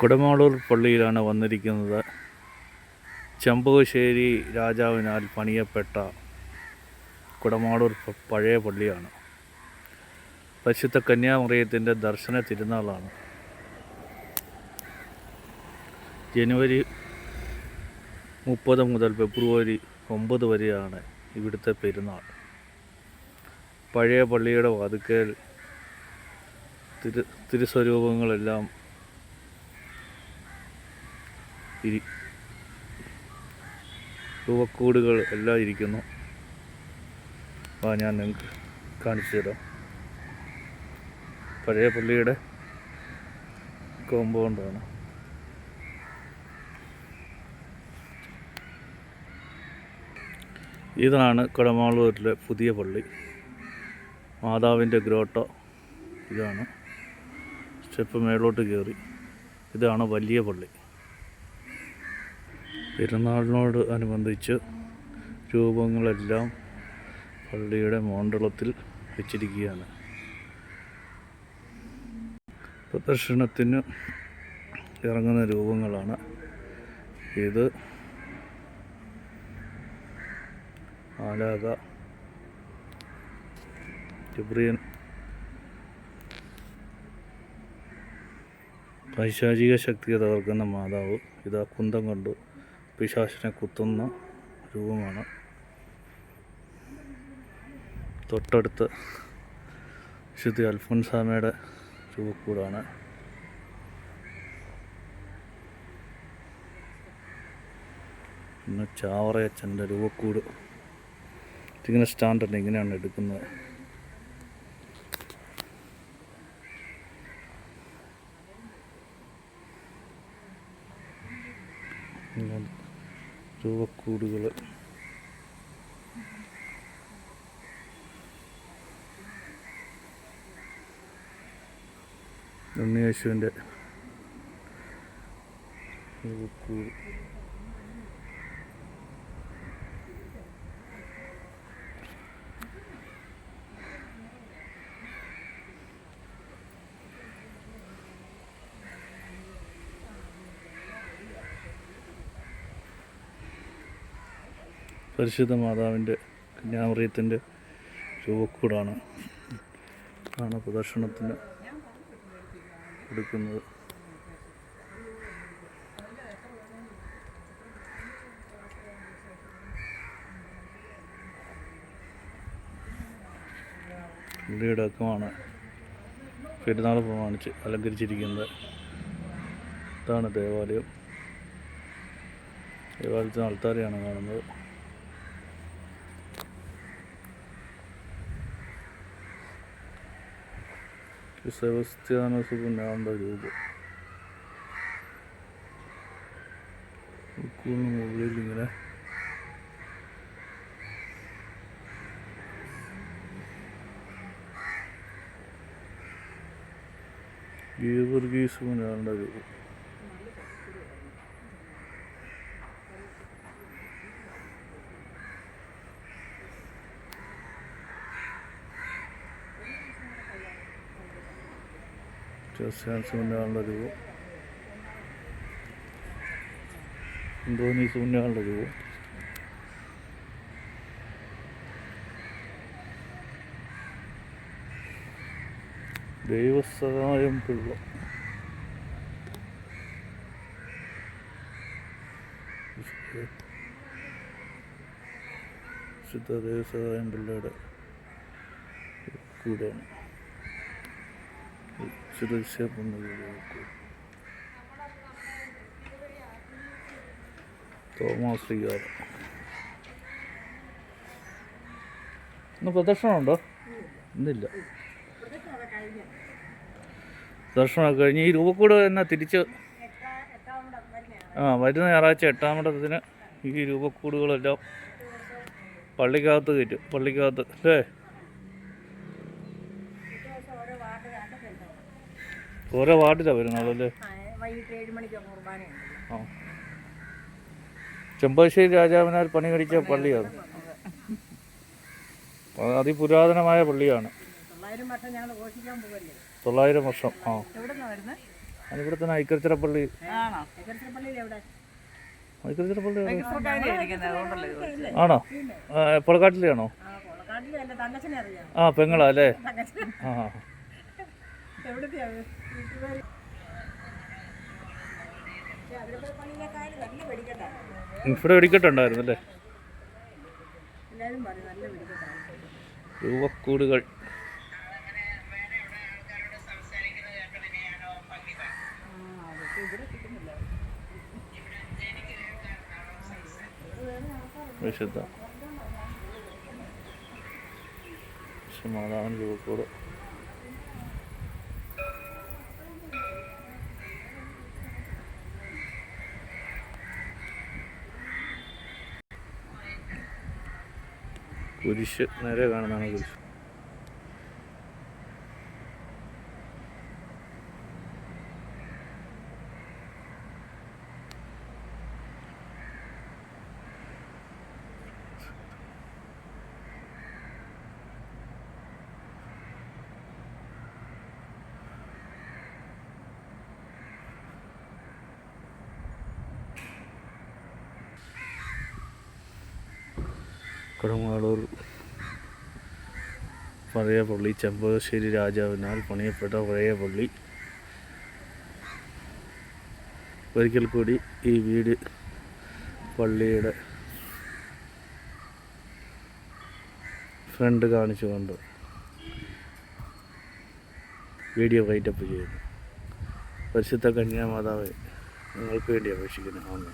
കുടമാളൂർ പള്ളിയിലാണ് വന്നിരിക്കുന്നത്. ചെമ്പകശ്ശേരി രാജാവിനാൽ പണിയപ്പെട്ട കുടമാളൂർ പഴയ പള്ളിയാണ്. പരിശുദ്ധ കന്യാമറിയത്തിന്റെ ദർശന തിരുനാളാണ്. ജനുവരി മുപ്പത് മുതൽ ഫെബ്രുവരി ഒമ്പത് വരെയാണ് ഇവിടുത്തെ പെരുന്നാൾ. പഴയ പള്ളിയുടെ വാതുക്കൽ തിരു തിരുസ്വരൂപങ്ങളെല്ലാം ഇരി രൂപക്കൂടുകൾ എല്ലാം ഇരിക്കുന്നു. ആ ഞാൻ നിങ്ങൾക്ക് കാണിച്ചു തരാം. പഴയ പള്ളിയുടെ കോമ്പൗണ്ടാണ്. ഇതാണ് കുടമാളൂരിലെ പുതിയ പള്ളി. മാതാവിന്റെ ഗ്രോട്ടോ ഇതാണ്. സ്റ്റെപ്പ് മേളോട്ട് കയറി. ഇതാണ് വലിയ പള്ളി. പെരുന്നാളിനോട് അനുബന്ധിച്ച് രൂപങ്ങളെല്ലാം പള്ളിയുടെ മോണ്ടളത്തിൽ വെച്ചിരിക്കുകയാണ്. പ്രദർശനത്തിന് ഇറങ്ങുന്ന രൂപങ്ങളാണ് ഇത്. ആലാക ജബ്രിയൻ പൈശാചിക ശക്തിയെ തകർക്കുന്ന മാതാവ് ഇതാ കുന്തം കൊണ്ട്. പിശാശിനെ കുത്തുന്ന രൂപമാണ്. തൊട്ടടുത്ത് വിശുദ്ധി അൽഫോൻസാമയുടെ രൂപക്കൂടാണ്. പിന്നെ ചാവറയച്ചന്റെ രൂപക്കൂട്. ഇതിങ്ങനെ സ്റ്റാൻഡുണ്ട് ഇങ്ങനെയാണ് എടുക്കുന്നത്. ഇങ്ങനെ രൂപക്കൂടുകൾ. ഉണ്ണിയേശുവിന്റെ രൂപക്കൂട്. പരിശുദ്ധ മാതാവിന്റെ കന്യാമറിയത്തിന്റെ രൂപക്കൂടാണ് ആണ് പ്രദർശനത്തിന് കൊടുക്കുന്നത്. പള്ളിയുടെ അക്കമാണ് പെരുന്നാൾ പ്രമാണിച്ച് അലങ്കരിച്ചിരിക്കുന്നത്. ഇതാണ് ദേവാലയം. ദേവാലയത്തിന് ആൾത്താരെയാണ് കാണുന്നത്. സെബസ്ത്യാനോസ് പുണ്യാണ്ട രൂപം. മുകളിൽ ഇങ്ങനെ ഗീവർഗീസ് പുണ്യാണ്ട രൂപം. ക്രിസ്ത്യാൻസ് പുണ്യാണ്ട രൂപം ഇന്തോനീസ് പുണ്യാണ്ട രൂപം ദൈവസഹായം പിള്ള. വിശുദ്ധ ദൈവസഹായം പിള്ളയുടെ കൂടാണ് സുരക്ഷ തോമസ് ഇന്ന് പ്രദക്ഷിണമുണ്ടോ ഇന്നില്ല. പ്രദർശനമൊക്കെ കഴിഞ്ഞ് ഈ രൂപക്കൂട് തന്നെ തിരിച്ച് ആ വരുന്ന ഞായറാഴ്ച എട്ടാമിടത്തിന് ഈ രൂപക്കൂടുകളെല്ലാം പള്ളിക്കകത്ത് കയറ്റും. പള്ളിക്കകത്ത് അല്ലേ? ഓരോ വാർഡിലാണ് വരുന്നത് ആ, ചെമ്പശ്ശേരി രാജാവിനാൽ പണി കഴിച്ച പള്ളിയാണ് അതിപുരാതനമായ പള്ളിയാണ്. തൊള്ളായിരം വർഷം ആ. ഇവിടെ തന്നെ ഐക്കരച്ചിറപ്പള്ളി? ഇസ്രക്കാരി ഇരിക്കുന്നത് ആണോ? പൊളക്കാട്ടിലാണോ ആ പെങ്ങളാ അല്ലേ? ആ. ഇവിടെ വെടിക്കെട്ടുണ്ടായിരുന്നു അല്ലേ? രൂപക്കൂടുകൾ. വിശുദ്ധ. മാതാവിന് രൂപക്കൂട്. കുരിശ് നേരെ കാണുന്നതാണ് കുരിശ്. കൊടുങ്ങാളൂർ പഴയ പള്ളി ചെമ്പകശ്ശേരി രാജാവിനാൽ പണിയപ്പെട്ട പഴയ പള്ളി. ഒരിക്കൽ കൂടി ഈ വീട് പള്ളിയുടെ ഫ്രണ്ട് കാണിച്ചുകൊണ്ട് വീഡിയോ വൈറ്റപ്പ് ചെയ്യുന്നു. പരിശുദ്ധ കന്യാമാതാവ് നിങ്ങൾക്ക് വേണ്ടി അപേക്ഷിക്കുന്നു. ആമേ